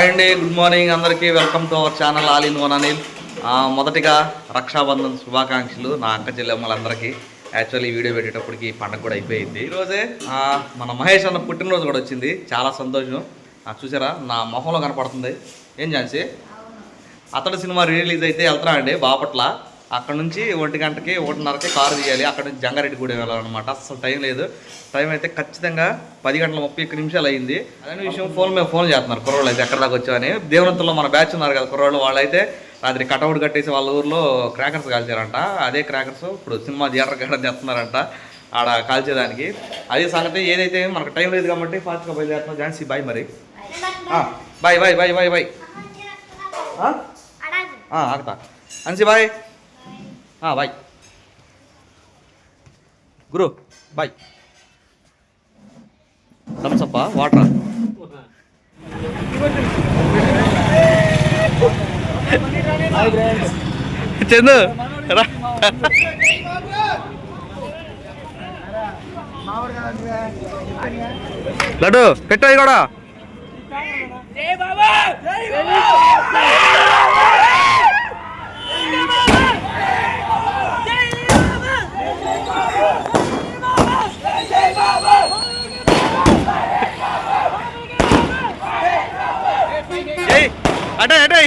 Hi అండి good morning అందరికీ welcome to our channel all in one Anil ఆ, మొదటిగా రక్షాబంధన్ శుభాకాంక్షలు నా అక్క చెల్లెమ్మలందరికీ. యాక్చువల్లీ ఈ వీడియో పెట్టేటప్పటికి ఈ పండగ కూడా అయిపోయింది. ఈరోజే? ఆ, మన మహేష్ అన్న పుట్టినరోజు కూడా వచ్చింది. చాలా సంతోషం. చూసారా? నా మొహంలో కనపడుతుంది. ఏం ఛాన్సీ అతడు సినిమా రిలీజ్ అయితే వెళ్తున్నా అండి బాపట్ల. అక్కడ నుంచి ఒంటి గంటకి ఒకటిన్నరకి కారు తీయాలి అక్కడ నుంచి జంగారెడ్డిగూడెం వెళ్ళాలన్నమాట. అసలు టైం లేదు. టైం అయితే ఖచ్చితంగా పది గంటల ముప్పై ఒక్క నిమిషాలు అయింది. అదే విషయం ఫోన్ మీద ఫోన్ చేస్తున్నారు కుర్రోళ్ళు అయితే ఎక్కడ దాకా వచ్చామని దేవనంతలో మన బ్యాచ్ ఉన్నారు కదా కుర్రోళ్ళు వాళ్ళైతే రాత్రి కటౌట్ కట్టేసి వాళ్ళ ఊర్లో క్రాకర్స్ కాల్చారంట. అదే క్రాకర్స్ ఇప్పుడు సినిమా థియేటర్ కాడ తెస్తున్నారంట ఆడ కాల్చేదానికి. అదే సంగతి ఏదైతే మనకు టైం లేదు కాబట్టి ఫాస్ట్గా బయలుదేరుతున్నాం ఝాన్సీ బాయ్ మరి. Bye bye bye bye bye. ఆగుతా. అన్సి బాయ్. బాయ్. గురు బాయ్. థమ్సప్ప వాటర్? చందు లడ్డు పెట్టు అది కూడా. ఏయ్ అటే అటే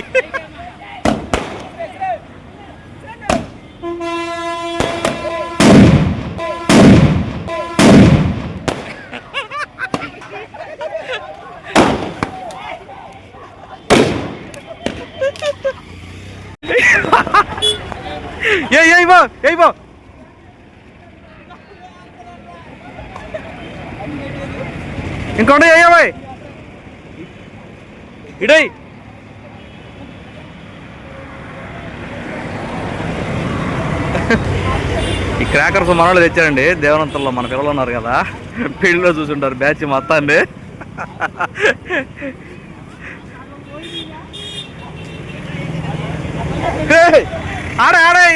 ఏయ్ ఏయ్ బా ఏయ్ బా ఇంకోటి ఏయ్యా బాయ్ ఇడై ఈ క్రాకర్స్ మన వాళ్ళు తెచ్చారండి. దేవనంతల్లో మన పిల్లలు ఉన్నారు కదా. పెళ్ళిలో చూసుంటారు బ్యాచ్ మొత్తాన్ని. ఆడే ఆడే.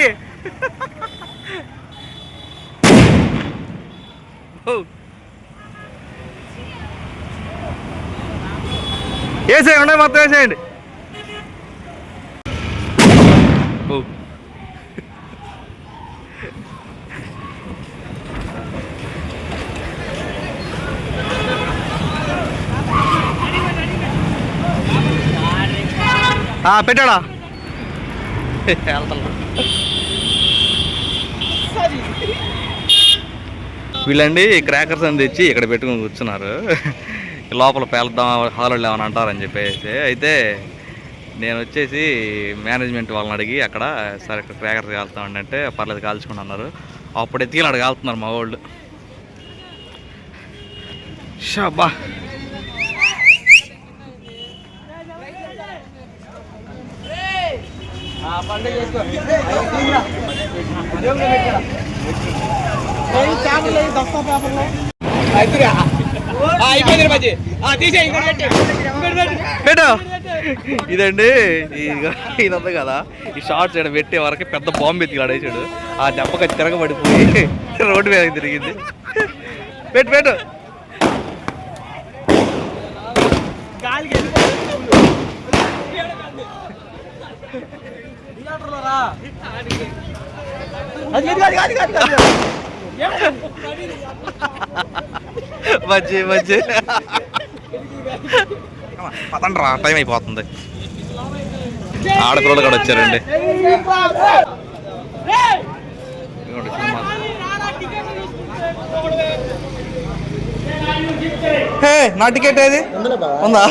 వేసేయండి మొత్తం వేసేయండి. పెట్టాడా? వెళ్తాను వీళ్ళండి క్రాకర్స్ అని తెచ్చి ఇక్కడ పెట్టుకుని కూర్చున్నారు. లోపల పేలుద్దాం హాల్లో ఏమని అంటారని చెప్పేసి. అయితే నేను వచ్చేసి మేనేజ్మెంట్ వాళ్ళని అడిగి అక్కడ సరే ఇక్కడ క్రాకర్స్ కాలుతామండి అంటే పర్లేదు కాల్చుకుని అన్నారు. అప్పుడు ఎత్తికి అక్కడ కాలుతున్నారు మా వాళ్ళు షాబా పెట్టు. ఇదండి ఈ- ఇది ఉంది కదా. ఈ షార్ట్స్ ఇక్కడ పెట్టే వరకు పెద్ద బాంబు ఎత్తి ఆడేసాడు ఆ దెబ్బకి తిరగబడిపోయి రోడ్డు మీద తిరిగింది. పెట్టు పెట్టు. మంచి మంచి పదండి రా టైం అయిపోతుంది. ఆడపిల్లలు కూడా వచ్చారండి. హే నా టికెట్ ఏది? ఉందా?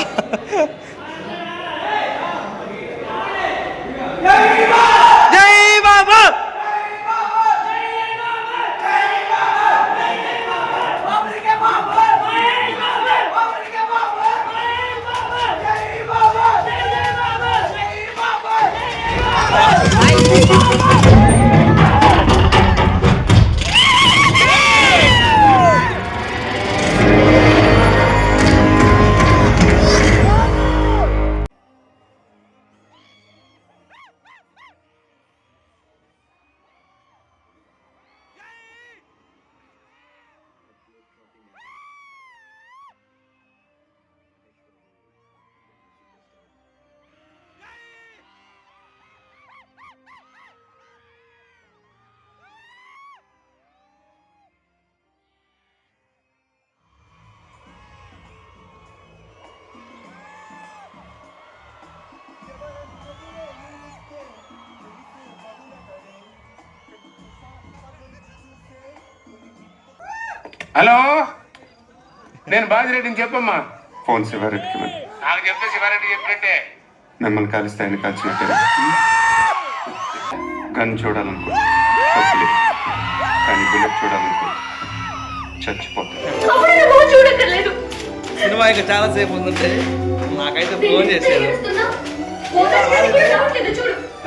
来！来！హలో? నేను బాజిరెడ్డిని చెప్పమ్మా. ఫోన్ శివారెడ్డికి. నాకు చెప్తే శివారెడ్డి చెప్పినట్టే. మిమ్మల్ని కలిస్తే ఆయన కలిసినట్టే గన్ చూడాలనుకో. కానీ బుల్లెట్ చూడాలనుకో. చచ్చిపోతుంది సినిమా ఇంకా చాలా సేపు ఉందంటే నాకైతే ఫోన్ చేశారు.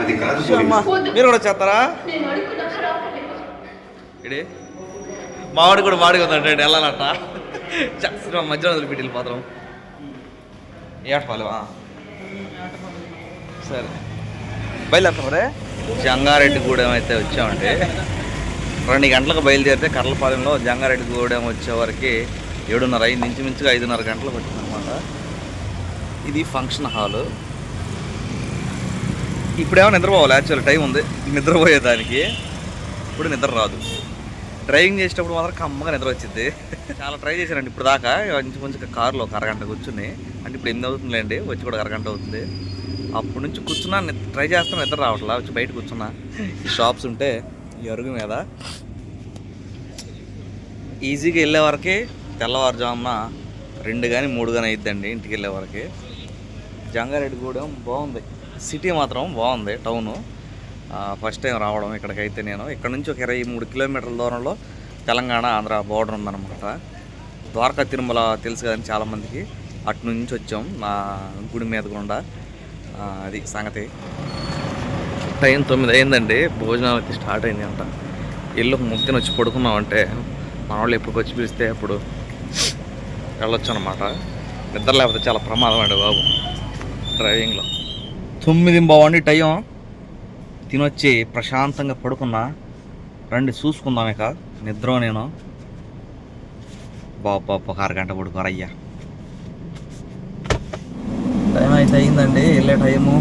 అది కాదు. మీరు కూడా చేస్తారా? ఇడే మావాడు కూడా వాడిగా ఉందంటే వెళ్ళాలట సినిమా మధ్యలో వదిలిపెట్టి వెళ్ళిపోతాం ఏటపాలి సరే. బయలుదేరుతామరే జంగారెడ్డిగూడెం అయితే వచ్చామండి. రెండు గంటలకు బయలుదేరితే కర్లపాలెంలో జంగారెడ్డిగూడెం వచ్చేవరకు ఏడున్నర అయింది. ఇంచుమించుగా ఐదున్నర గంటలకు వచ్చిందనమాట ఇది ఫంక్షన్ హాలు. ఇప్పుడేమో నిద్రపోవాలి యాక్చువల్ టైం ఉంది. నిద్రపోయేదానికి. ఇప్పుడు నిద్ర రాదు. డ్రైవింగ్ చేసేటప్పుడు మాత్రం కమ్మగా నిద్ర వచ్చింది చాలా ట్రై చేశానండి ఇప్పుడు దాకా. కొంచెం కొంచెం కారులో ఒక అరగంట కూర్చుని అంటే ఇప్పుడు ఎనిమిది అవుతుందిలేండి వచ్చి కూడా అరగంట అవుతుంది. అప్పటి నుంచి కూర్చున్నా ట్రై చేస్తాను నిద్ర రావట్లా వచ్చి బయట కూర్చున్నా. ఈ షాప్స్ ఉంటే ఈ అరుగు మీద. ఈజీగా వెళ్ళే వరకే తెల్లవారుజామున రెండు కానీ మూడు కానీ అయిద్దండి ఇంటికి వెళ్ళే వరకే. జంగారెడ్డిగూడెం బాగుంది. సిటీ మాత్రం బాగుంది టౌను. ఫస్ట్ టైం రావడం ఇక్కడికైతే నేను. ఇక్కడ నుంచి ఒక ఇరవై మూడు కిలోమీటర్ల దూరంలో తెలంగాణ ఆంధ్ర బోర్డర్ ఉందన్నమాట. ద్వారకా తిరుమల తెలుసు కదండి చాలామందికి. అటు నుంచి వచ్చాం నా గుడి మీద గుండా. అది సంగతి. టైం తొమ్మిది అయిందండి. భోజనాలకి అయితే స్టార్ట్ అయింది అంట ఇల్లు ముద్దని వచ్చి పడుకున్నామంటే మన వాళ్ళు ఎప్పుడు వచ్చి పిలిస్తే అప్పుడు వెళ్ళొచ్చు అనమాట నిద్ర లేకపోతే చాలా ప్రమాదం అండి బాబు. డ్రైవింగ్లో తొమ్మిది బావండి టైం. తినొచ్చి ప్రశాంతంగా పడుకున్నా రండి చూసుకుందాం ఇక నిద్ర నేను. బాబు బాబు ఒక అరగంట పడుకోరయ్యా టైం అయితే అయిందండి వెళ్ళే టైము.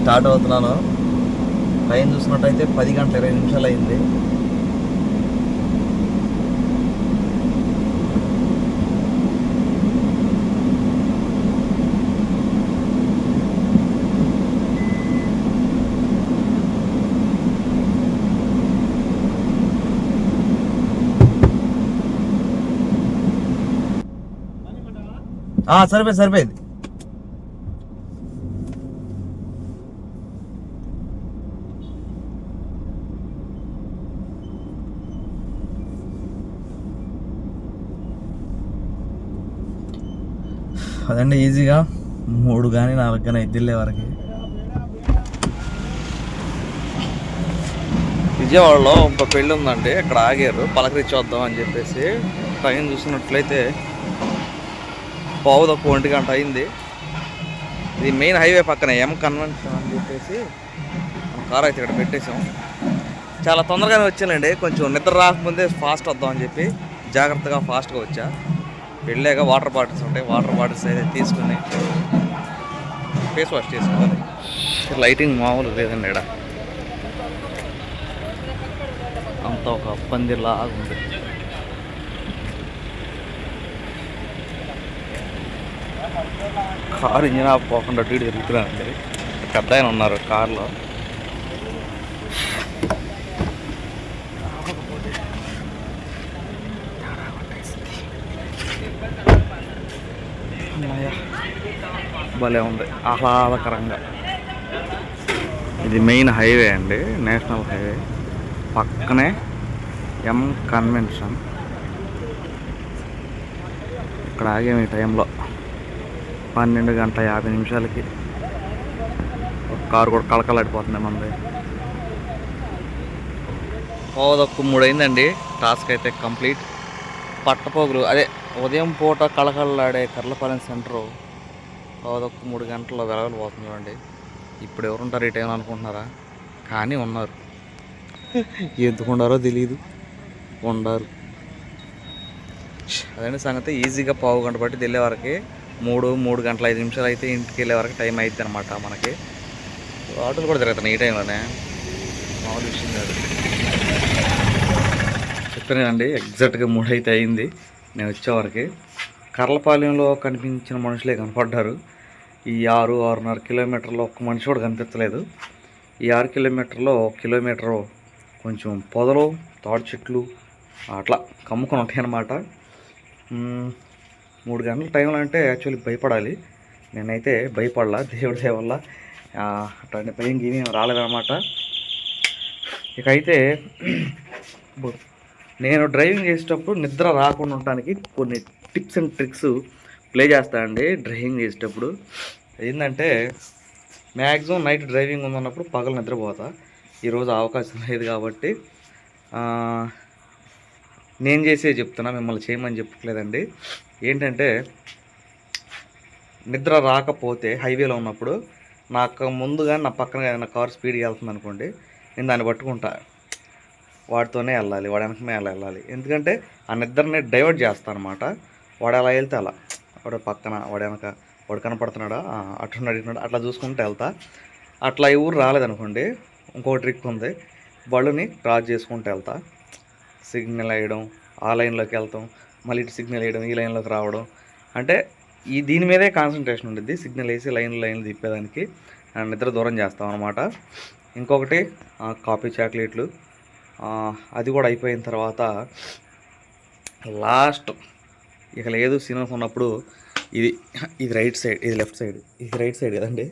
స్టార్ట్ అవుతున్నాను. టైం చూసినట్టయితే పది గంటల ఇరవై నిమిషాలు అయింది. సరిపోయింది సరిపోయింది. అదండి ఈజీగా. మూడు కానీ నాలుగు కానీ ఐదు వరకు. విజయవాడలో ఒక పెళ్ళి ఉందండి. ఇక్కడ ఆగారు. పలకరించి వద్దాం అని చెప్పేసి. ట్రైన్ చూసినట్లయితే పావు తక్కువ ఒంటి గంట అయింది. ఇది మెయిన్ హైవే పక్కన ఎం కన్వెన్షన్ అని చెప్పేసి కార్ అయితే ఇక్కడ పెట్టేసాం చాలా తొందరగానే వచ్చానండి కొంచెం నిద్ర రాకముందే ఫాస్ట్ వద్దామని చెప్పి జాగ్రత్తగా ఫాస్ట్గా వచ్చా. వెళ్ళాక వాటర్ బాటిల్స్ ఉంటాయి. వాటర్ బాటిల్స్ అయితే తీసుకుని ఫేస్ వాష్ చేసుకోవాలి. లైటింగ్ మామూలు లేదండి ఇక్కడ. అంత ఒక పందిలాగా ఉంది. కారు ఇంజిన్ ఆపుకోకుండా పోకుండా అటు ఇటు తిరుగుతున్నానండి పెద్ద ఆయన ఉన్నారు కారులో. భలే ఉంది. ఆహ్లాదకరంగా. ఇది మెయిన్ హైవే అండి నేషనల్ హైవే. పక్కనే ఎం కన్వెన్షన్. ఇక్కడ ఆగాము ఈ టైంలో. పన్నెండు గంటల యాభై నిమిషాలకి. ఒక కారు కూడా కళకళాడిపోతుంది మనది. పోదొక్క మూడు అయిందండి టాస్క్ అయితే కంప్లీట్. పట్టపోగులు అదే ఉదయం పూట కళకళలాడే కర్లపాలెం సెంటరు పోదొక్క మూడు గంటల్లో వెలవలు పోతుంది చూడండి. ఇప్పుడు ఎవరుంటారు ఈ టైం అనుకుంటున్నారా? కానీ ఉన్నారు. ఎందుకు ఉండారో తెలియదు ఉండారు. అదే సంగతి. ఈజీగా పావు గంట పట్టి వెళ్ళే వరకు మూడు మూడు గంటల ఐదు నిమిషాలు అయితే ఇంటికి వెళ్ళే వరకు టైం అవుతుంది అనమాట మనకి. ఆటోలు కూడా జరుగుతున్నాయి ఈ టైంలోనే. మామూలు విషయం కాదు. చెప్తున్నానండి ఎగ్జాక్ట్గా మూడు అయితే అయింది. నేను వచ్చేవరకు కర్లపాలెంలో కనిపించిన మనుషులే కనపడ్డారు. ఈ ఆరు ఆరున్నర కిలోమీటర్లో ఒక్క మనిషి కూడా కనిపించలేదు. ఈ ఆరు కిలోమీటర్లో కిలోమీటరు కొంచెం పొదలు తాడు చెట్లు అట్లా కమ్ముకొని ఉంటాయన్నమాట. మూడు గంటల టైంలో అంటే యాక్చువల్లీ భయపడాలి. నేనైతే భయపడలా దేవుడి దయ వల్ల. అట్లాంటి భయం గీని రాలేదన్నమాట. ఇక అయితే నేను డ్రైవింగ్ చేసేటప్పుడు నిద్ర రాకుండా ఉండటానికి కొన్ని టిప్స్ అండ్ ట్రిక్స్ ప్లే చేస్తానండి డ్రైవింగ్ చేసేటప్పుడు. ఏంటంటే మ్యాక్సిమం నైట్ డ్రైవింగ్ ఉందన్నప్పుడు పగలు నిద్రపోతా. ఈరోజు అవకాశం లేదు కాబట్టి నేను చేసే చెప్తున్నా మిమ్మల్ని చేయమని చెప్పట్లేదండి. ఏంటంటే నిద్ర రాకపోతే హైవేలో ఉన్నప్పుడు నాకు ముందుగా నా పక్కన ఏదైనా కార్ స్పీడ్గా వెళ్తుంది అనుకోండి నేను దాన్ని పట్టుకుంటా. వాడితోనే వెళ్ళాలి వాడి వెనకనే అలా వెళ్ళాలి. ఎందుకంటే ఆ నిద్రని డైవర్ట్ చేస్తాను అనమాట వాడు అలా వెళ్తే అలా. వాడు పక్కన వాడు వెనక వాడు కనపడుతున్నాడా? అటున్నాడు ఇటున్నాడు అట్లా చూసుకుంటూ వెళ్తా. అట్లా ఎవరు ఊరు రాలేదనుకోండి ఇంకో ట్రిక్ ఉంది. బళ్ళుని క్రాస్ చేసుకుంటూ వెళ్తా. సిగ్నల్ వేయడం ఆ లైన్లోకి వెళ్తాం మళ్ళీ ఇటు సిగ్నల్ వేయడం ఈ లైన్లోకి రావడం. అంటే ఈ దీని మీదే కాన్సన్ట్రేషన్ ఉంటుంది సిగ్నల్ వేసి లైన్ లైన్లు తిప్పేదానికి. నిద్ర దూరం చేస్తాం అనమాట ఇంకొకటి కాఫీ చాక్లెట్లు. అది కూడా అయిపోయిన తర్వాత లాస్ట్ ఇక లేదు సినిమా ఉన్నప్పుడు ఇది ఇది రైట్ సైడ్ ఇది లెఫ్ట్ సైడ్ ఇది రైట్ సైడ్ కదండి.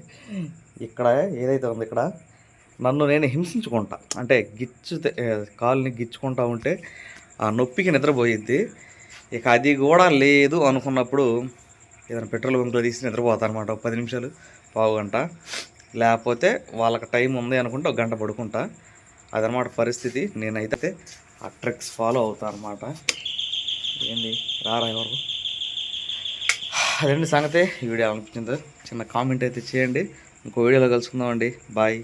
ఇక్కడ ఏదైతే ఉంది ఇక్కడ నన్ను నేను హింసించుకుంటా. అంటే గిచ్చు కాలుని గిచ్చుకుంటా ఉంటే ఆ నొప్పికి నిద్రపోయిద్ది. ఇక అది కూడా లేదు అనుకున్నప్పుడు ఏదైనా పెట్రోల్ బంక్లో తీసి నిద్రపోతా అనమాట ఒక పది నిమిషాలు పావు గంట. లేకపోతే వాళ్ళకి టైం ఉంది అనుకుంటే ఒక గంట పడుకుంటా. అదనమాట పరిస్థితి. నేనైతే ఆ ట్రిక్స్ ఫాలో అవుతా అనమాట ఏంది? రారా ఎవరు? అదండి సంగతే ఈ వీడియో. అనిపించిందో చిన్న కామెంట్ అయితే చేయండి. ఇంకో వీడియోలో కలుసుకుందామండి. బాయ్.